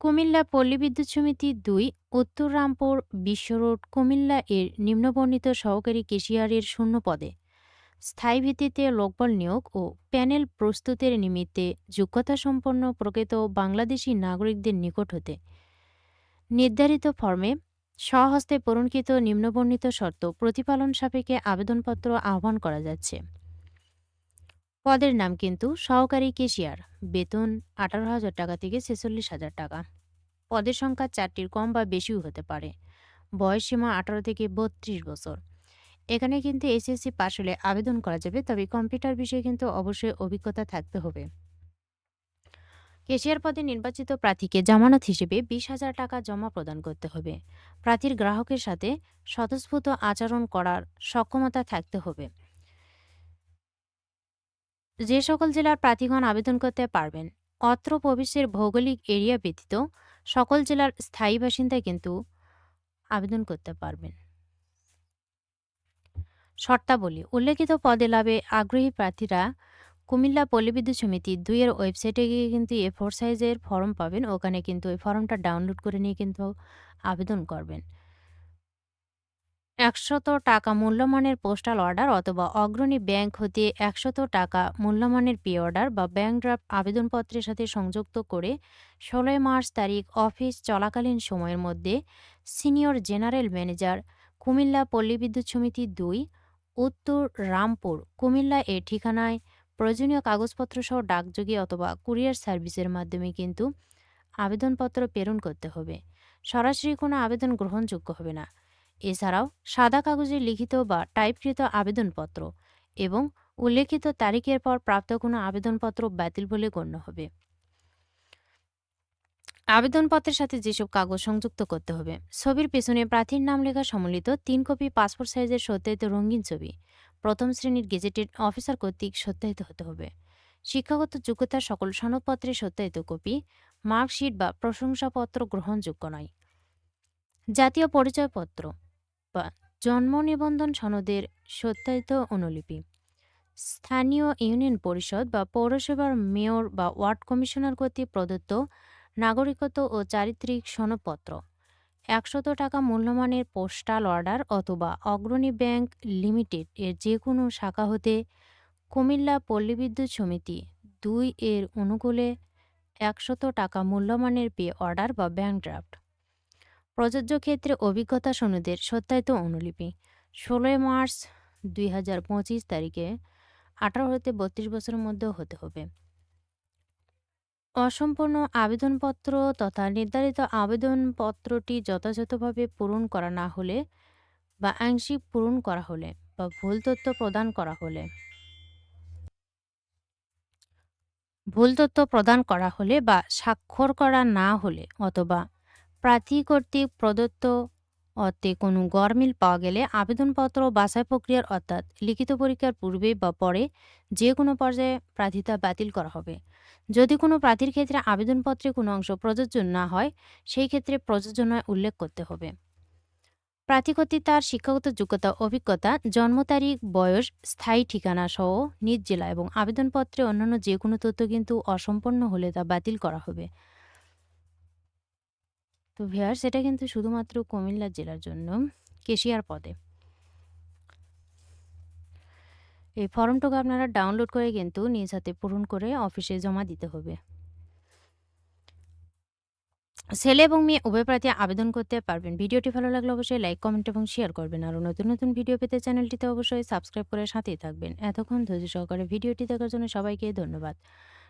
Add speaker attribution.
Speaker 1: কুমিল্লা পল্লী বিদ্যুৎ সমিতি দুই, উত্তর রামপুর বিশ্ব রোড কুমিল্লা এর নিম্নবর্ণিত সহকারী কেশিয়ারের শূন্য পদে। স্থায়ী ভিত্তিতে লোকবল নিয়োগ ও প্যানেল প্রস্তুতের নিমিত্তে যোগ্যতা সম্পন্ন প্রকৃত বাংলাদেশি নাগরিকদের নিকট হতে। নির্ধারিত ফর্মে স্বহস্তে পূরণকৃত নিম্নবর্ণিত শর্ত প্রতিপালন সাপেক্ষে আবেদনপত্র আহ্বান করা যাচ্ছে। পদের নাম কিন্তু সহকারী কেশিয়ার। বেতন আঠারো হাজার টাকা থেকে ছেচল্লিশ হাজার টাকা। পদের সংখ্যা চারটির কম বা বেশিও হতে পারে। বয়স সীমা আঠারো থেকে বত্রিশ বছর। এখানে কিন্তু এসএসসি পাশ হলে আবেদন করা যাবে, তবে কম্পিউটার বিষয়ে কিন্তু অবশ্যই অভিজ্ঞতা থাকতে হবে। কেশিয়ার পদে নির্বাচিত প্রার্থীকে জামানত হিসেবে বিশ হাজার টাকা জমা প্রদান করতে হবে। প্রার্থীর গ্রাহকের সাথে স্বতঃস্ফূর্ত আচরণ করার সক্ষমতা থাকতে হবে। যে সকল জেলার প্রার্থীগণ আবেদন করতে পারবেন। অত্র প্রবেশের ভৌগোলিক এরিয়া ব্যতীত সকল জেলার স্থায়ী বাসিন্দা কিন্তু আবেদন করতে পারবেন। শর্তাবলী, উল্লেখিত পদে লাভে আগ্রহী প্রার্থীরা কুমিল্লা পল্লীবিদ্যুৎ সমিতি দুইয়ের ওয়েবসাইটে গিয়ে কিন্তু এ ফোর সাইজের ফর্ম পাবেন। ওখানে কিন্তু ওই ফর্মটা ডাউনলোড করে নিয়ে কিন্তু আবেদন করবেন। একশত টাকা মূল্যমানের পোস্টাল অর্ডার অথবা অগ্রণী ব্যাংক হতে একশত টাকা মূল্যমানের পে অর্ডার বা ব্যাংক ড্রাফট আবেদনপত্রের সাথে সংযুক্ত করে ষোলোই মার্চ তারিখ অফিস চলাকালীন সময়ের মধ্যে সিনিয়র জেনারেল ম্যানেজার কুমিল্লা পল্লী বিদ্যুৎ সমিতি দুই, উত্তর রামপুর, কুমিল্লা এর ঠিকানায় প্রয়োজনীয় কাগজপত্র সহ ডাকযোগে অথবা কুরিয়ার সার্ভিসের মাধ্যমে কিন্তু আবেদনপত্র প্রেরণ করতে হবে। সরাসরি কোনো আবেদন গ্রহণযোগ্য হবে না। এছাড়াও সাদা কাগজে লিখিত বা টাইপকৃত আবেদনপত্র এবং উল্লেখিত তারিখের পর প্রাপ্ত কোনো আবেদনপত্র বাতিল বলে গণ্য হবে। আবেদনপত্রের সাথে যেসব কাগজ সংযুক্ত করতে হবে, ছবির পেছনে প্রার্থীর নাম লেখা সম্মিলিত তিন কপি পাসপোর্ট সাইজের সত্যায়িত রঙিন ছবি, প্রথম শ্রেণির গেজেটেড অফিসার কর্তৃক সত্যায়িত হতে হবে। শিক্ষাগত যোগ্যতার সকল সনদপত্রের সত্যায়িত কপি, মার্কশিট বা প্রশংসাপত্র গ্রহণযোগ্য নয়। জাতীয় পরিচয়পত্র বা জন্ম নিবন্ধন সনদের সত্যায়িত অনুলিপি। স্থানীয় ইউনিয়ন পরিষদ বা পৌরসভার মেয়র বা ওয়ার্ড কমিশনার কর্তৃক প্রদত্ত নাগরিকত্ব ও চারিত্রিক সনদপত্র। একশত টাকা মূল্যমানের পোস্টাল অর্ডার অথবা অগ্রণী ব্যাংক লিমিটেড এর যে কোনো শাখা হতে কুমিল্লা পল্লী বিদ্যুৎ সমিতি দুই এর অনুকূলে একশত টাকা মূল্যমানের পে অর্ডার বা ব্যাংক ড্রাফট। প্রযোজ্য ক্ষেত্রে অভিজ্ঞতা সনদের সত্যায়িত অনুলিপি, ষোলোই মার্চ দুই হাজার পঁচিশ তারিখে আঠারো হতে বত্রিশ বছরের মধ্যেও হতে হবে। অসম্পূর্ণ আবেদনপত্র তথা নির্ধারিত আবেদনপত্রটি যথাযথভাবে পূরণ করা না হলে বা আংশিক পূরণ করা হলে বা ভুল তথ্য প্রদান করা হলে ভুল তথ্য প্রদান করা হলে বা স্বাক্ষর করা না হলে অথবা প্রার্থী কর্তৃক প্রদত্ত অর্থে কোনো গরমিল পাওয়া গেলে আবেদনপত্র বাছাই প্রক্রিয়ার অর্থাৎ লিখিত পরীক্ষার পূর্বে বা পরে যে কোনো পর্যায়ে প্রার্থিতা বাতিল করা হবে। যদি কোনো প্রার্থীর ক্ষেত্রে আবেদনপত্রে কোনো অংশ প্রযোজ্য না হয়, সেই ক্ষেত্রে প্রযোজনায় উল্লেখ করতে হবে। প্রার্থী কর্তৃক তার শিক্ষাগত যোগ্যতা, অভিজ্ঞতা, জন্ম তারিখ, বয়স, স্থায়ী ঠিকানা সহ নিজ জেলা এবং আবেদনপত্রে অন্যান্য যে কোনো তথ্য কিন্তু অসম্পন্ন হলে তা বাতিল করা হবে। তো ভেয়ার এটা কিন্তু শুধুমাত্র কুমিল্লা জেলার জন্য, কেশিয়ার পদে। এই ফর্মটুকু আপনারা ডাউনলোড করে কিন্তু নিজ হাতে পূরণ করে অফিসে জমা দিতে হবে। ছেলে এবং মেয়ে উভয় প্রার্থী আবেদন করতে পারবেন। ভিডিওটি ভালো লাগলে অবশ্যই লাইক, কমেন্ট এবং শেয়ার করবেন। আরও নতুন নতুন ভিডিও পেতে চ্যানেলটিতে অবশ্যই সাবস্ক্রাইব করে সাথেই থাকবেন। এতক্ষণ ধৈর্য সহকারে ভিডিওটি দেখার জন্য সবাইকে ধন্যবাদ।